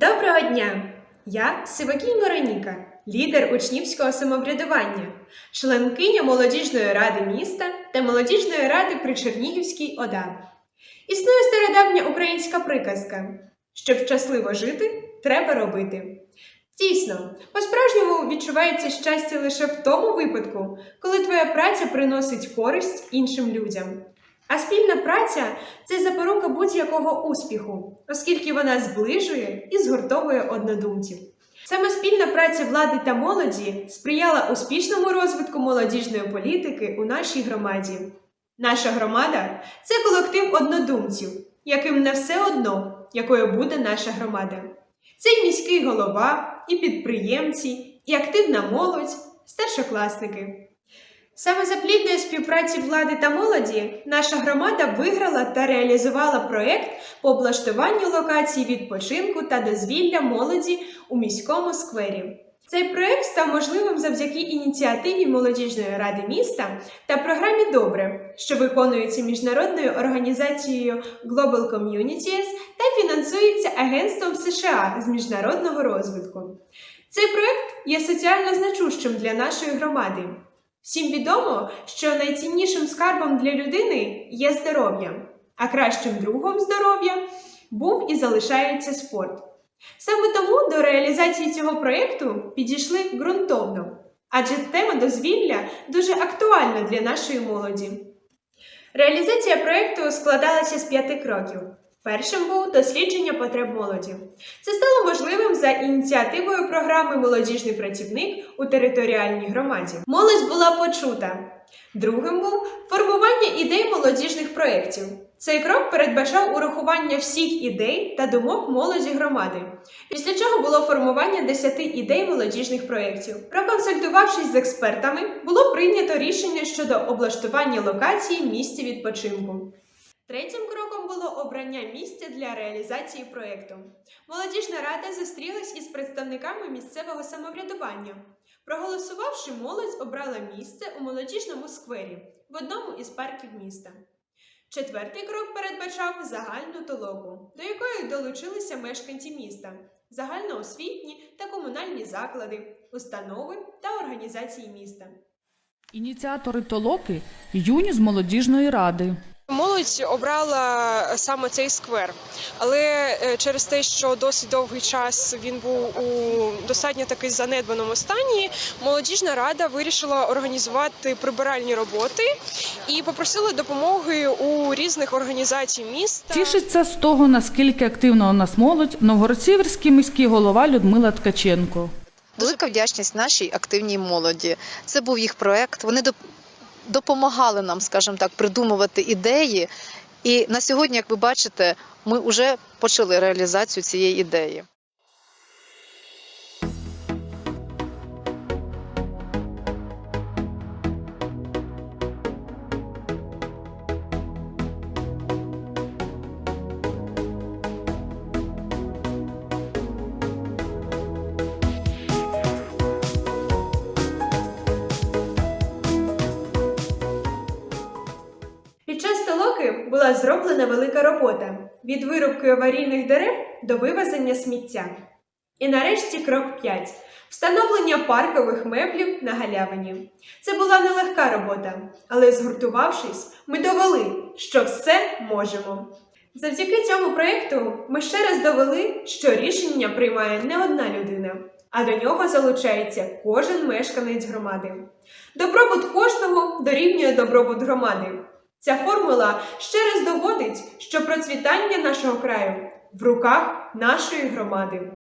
Доброго дня! Я Сивакій Вероніка, лідер учнівського самоврядування, членкиня молодіжної ради міста та молодіжної ради при Чернігівській ОДА. Існує стародавня українська приказка: щоб щасливо жити, треба робити. Дійсно, по-справжньому відчувається щастя лише в тому випадку, коли твоя праця приносить користь іншим людям. А спільна праця це запорука будь-якого успіху, оскільки вона зближує і згуртовує однодумців. Саме спільна праця влади та молоді сприяла успішному розвитку молодіжної політики у нашій громаді. Наша громада це колектив однодумців, яким не все одно, якою буде наша громада. Це й міський голова, і підприємці, і активна молодь, старшокласники. Саме за плідної співпраці влади та молоді наша громада виграла та реалізувала проєкт по облаштуванню локацій відпочинку та дозвілля молоді у міському сквері. Цей проєкт став можливим завдяки ініціативі молодіжної ради міста та програмі Добре, що виконується міжнародною організацією Global Communities та фінансується Агентством США з міжнародного розвитку. Цей проєкт є соціально значущим для нашої громади. Всім відомо, що найціннішим скарбом для людини є здоров'я, а кращим другом здоров'я був і залишається спорт. Саме тому до реалізації цього проєкту підійшли ґрунтовно, адже тема дозвілля дуже актуальна для нашої молоді. Реалізація проєкту складалася з п'яти кроків. Першим був дослідження потреб молоді. Це стало можливим за ініціативою програми Молодіжний працівник у територіальній громаді. Молодь була почута. Другим був формування ідей молодіжних проєктів. Цей крок передбачав урахування всіх ідей та думок молоді громади, після чого було формування 10 ідей молодіжних проєктів. Проконсультувавшись з експертами, було прийнято рішення щодо облаштування локації в місці відпочинку. Третім кроком було обрання місця для реалізації проєкту. Молодіжна рада зустрілась із представниками місцевого самоврядування. Проголосувавши, молодь обрала місце у молодіжному сквері в одному із парків міста. Четвертий крок передбачав загальну толоку, до якої долучилися мешканці міста, загальноосвітні та комунальні заклади, установи та організації міста. Ініціатори толоки юні з молодіжної ради. Молодь обрала саме цей сквер, але е, через те, що досить довгий час він був у достатньо таки занедбаному стані, молодіжна рада вирішила організувати прибиральні роботи і попросила допомоги у різних організацій міста. Тішиться з того, наскільки активна у нас молодь, новгородсіверський міський голова Людмила Ткаченко. Велика вдячність нашій активній молоді. Це був їх проект. Вони допомагали нам, скажімо так, придумувати ідеї. І на сьогодні, як ви бачите, ми вже почали реалізацію цієї ідеї. Була зроблена велика робота від вирубки аварійних дерев до вивезення сміття. І нарешті крок 5 встановлення паркових меблів на галявині. Це була нелегка робота, але згуртувавшись, ми довели, що все можемо. Завдяки цьому проєкту ми ще раз довели, що рішення приймає не одна людина, а до нього залучається кожен мешканець громади. Добробут кожного дорівнює добробут громади. Ця формула ще раз доводить, що процвітання нашого краю в руках нашої громади.